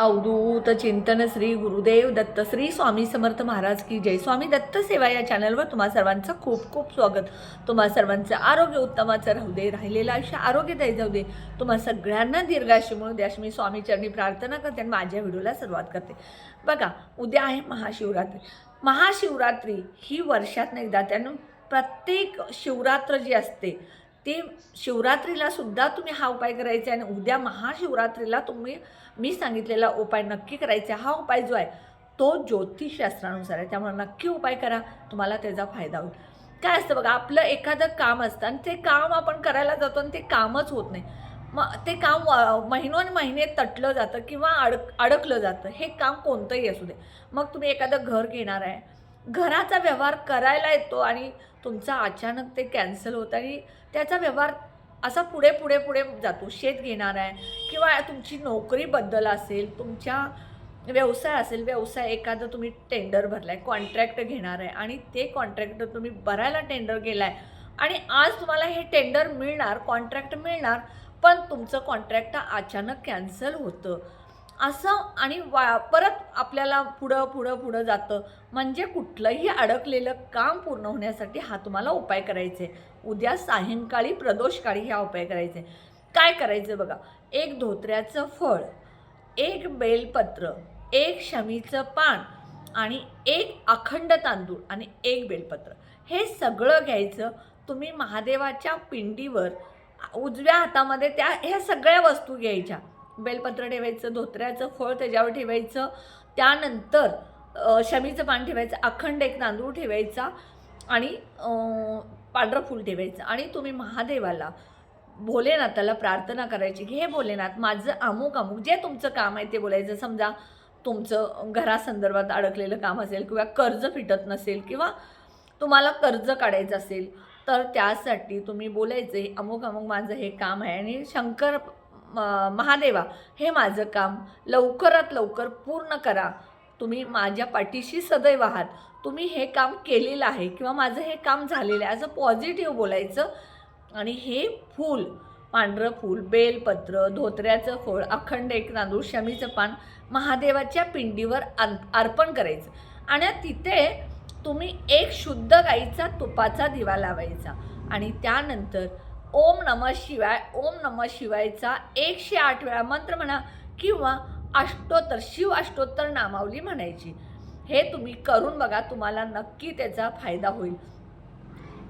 अवधूत चिंतन श्री गुरुदेव दत्त श्री स्वामी समर्थ महाराज की जय. स्वामी दत्त सेवा या चॅनलवर तुम्हा सर्वांचं खूप खूप स्वागत. तुम्हा सर्वांचं आरोग्य उत्तमाचं राहू दे राहिलेलं आयुष्य आरोग्यदायी जाऊ दे. तुम्हा सगळ्यांना दीर्घाशी म्हणून द्या. मी स्वामी चरणी प्रार्थना करते आणि माझ्या व्हिडिओला सुरुवात करते. बघा उद्या आहे महाशिवरात्री. महाशिवरात्री ही वर्षात एकदा त्यानं प्रत्येक शिवरात्र जी असते ते शिवरात्रीला सुद्धा तुम्ही हा उपाय करायचा आहे आणि उद्या महाशिवरात्रीला तुम्ही मी सांगितलेला उपाय नक्की करायचा हा उपाय जो आहे तो ज्योतिषशास्त्रानुसार आहे. त्यामुळे नक्की उपाय करा. तुम्हाला त्याचा फायदा होईल. काय असतं बघा आपलं एखादं काम असतं आणि ते काम आपण करायला जातो आणि ते कामच होत नाही. मग ते काम व- महिनोन महिने तटलं जातं किंवा अडक अडकलं जातं. हे काम कोणतंही असू दे. मग तुम्ही एखादं घर घेणार आहे घराचा व्यवहार करायला येतो आणि तुमचा अचानक ते कॅन्सल होतं आणि त्याचा व्यवहार असा पुढे पुढे पुढे जातो. शेत घेणार आहे किंवा तुमची नोकरीबद्दल असेल तुमच्या व्यवसाय असेल व्यवसाय एखादं तुम्ही टेंडर भरला आहे कॉन्ट्रॅक्ट घेणार आहे आणि ते कॉन्ट्रॅक्ट तुम्ही भरायला टेंडर गेलाय आणि आज तुम्हाला हे टेंडर मिळणार कॉन्ट्रॅक्ट मिळणार पण तुमचं कॉन्ट्रॅक्ट अचानक कॅन्सल होतं. असं आणि वा परत आपल्याला पुढं पुढं पुढं जातं. म्हणजे कुठलंही अडकलेलं काम पूर्ण होण्यासाठी हा तुम्हाला उपाय करायचे. उद्या सायंकाळी प्रदोषकाळी हा उपाय करायचे. काय करायचं बघा? एक धोत्र्याचं फळ एक बेलपत्र एक शमीचं पान आणि एक अखंड तांदूळ आणि एक बेलपत्र. हे सगळं घ्यायचं. तुम्ही महादेवाच्या पिंडीवर उजव्या हातामध्ये त्या ह्या सगळ्या वस्तू घ्यायच्या. बेलपत्र ठेवायचं धोत्र्याचं फळ त्याच्यावर ठेवायचं. त्यानंतर शमीचं पान ठेवायचं अखंड एक तांदूळ ठेवायचा आणि पांढरं फूल ठेवायचं. आणि तुम्ही महादेवाला भोलेनाथाला प्रार्थना करायची की हे भोलेनाथ माझं अमुक अमुक जे तुमचं काम आहे ते बोलायचं. समजा तुमचं घरासंदर्भात अडकलेलं काम असेल किंवा कर्ज फिटत नसेल किंवा तुम्हाला कर्ज काढायचं असेल तर त्यासाठी तुम्ही बोलायचं हे अमुक अमुक माझं हे काम आहे. आणि शंकर महादेवा हे माझं काम. लवकरात लवकर पूर्ण करा. तुम्ही माझ्या पाठीशी सदैव आहात. तुम्ही हे काम केलेलं आहे किंवा माझं हे काम झालेलं आहे असं पॉझिटिव्ह बोलायचं. आणि हे फूल पांढरं फूल बेलपत्र धोत्र्याचं फळ अखंड एक तांदूळ शमीचं पान महादेवाच्या पिंडीवर अन अर्पण करायचं. आणि तिथे तुम्ही एक शुद्ध गाईचा तुपाचा दिवा लावायचा. आणि त्यानंतर ओम नम शिवाय ओम नम शिवायचा एकशे आठ वेळा मंत्र म्हणा किंवा अष्टोत्तर शिव अष्टोत्तर नामावली म्हणायची. हे तुम्ही करून बघा तुम्हाला नक्की त्याचा फायदा होईल.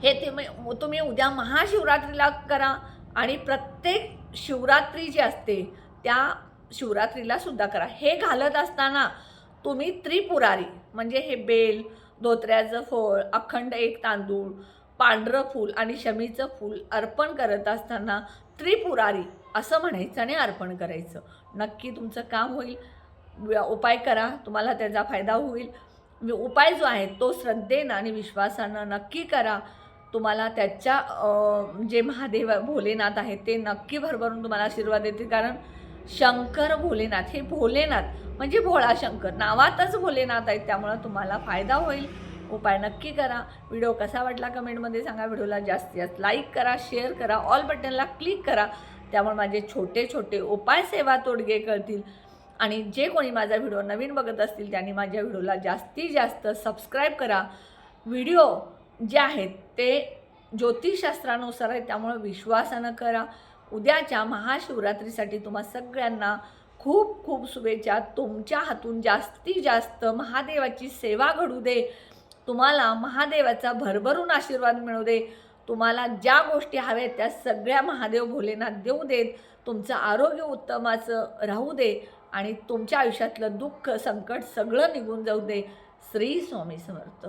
हे तुम्ही तुम्ही उद्या महाशिवरात्रीला करा आणि प्रत्येक शिवरात्री जी असते त्या शिवरात्रीला सुद्धा करा. हे घालत असताना तुम्ही त्रिपुरारी म्हणजे हे बेल धोत्र्याचं फळ अखंड एक तांदूळ पांढरं फूल आणि शमीचं फूल अर्पण करत असताना त्रिपुरारी असं म्हणायचं आणि अर्पण करायचं. नक्की तुमचं काम होईल. उपाय करा. तुम्हाला त्याचा फायदा होईल. उपाय जो आहे तो श्रद्धेनं आणि विश्वासानं नक्की करा. तुम्हाला त्याच्या जे महादेव भोलेनाथ आहेत ते नक्की भरभरून तुम्हाला आशीर्वाद देतील. कारण शंकर भोलेनाथ हे भोलेनाथ म्हणजे भोळा शंकर. नावातच भोलेनाथ आहेत त्यामुळं तुम्हाला फायदा होईल. उपाय नक्की करा. व्हिडिओ कसा वाटला कमेंटमध्ये सांगा. व्हिडिओला जास्तीत जास्त लाईक करा शेअर करा ऑल बटनला क्लिक करा. त्यामुळे माझे छोटे छोटे उपाय सेवा तोडगे कळतील आणि जे कोणी माझा व्हिडिओ नवीन बघत असतील त्यांनी माझ्या व्हिडिओला जास्तीत जास्त सबस्क्राईब करा. व्हिडिओ जे आहेत ते ज्योतिषशास्त्रानुसार आहे त्यामुळे विश्वासानं करा. उद्याच्या महाशिवरात्रीसाठी तुम्हा सगळ्यांना खूप खूप शुभेच्छा. तुमच्या हातून जास्तीत जास्त महादेवाची सेवा घडू दे. तुम्हाला महादेवाचा भरभरून आशीर्वाद मिळू दे. तुम्हाला ज्या गोष्टी हव्यात त्या सगळ्या महादेव भोलेनाथ देऊ देत. तुमचं आरोग्य उत्तमाचं राहू दे आणि तुमच्या आयुष्यातलं दुःख संकट सगळं निघून जाऊ दे. श्री स्वामी समर्थ.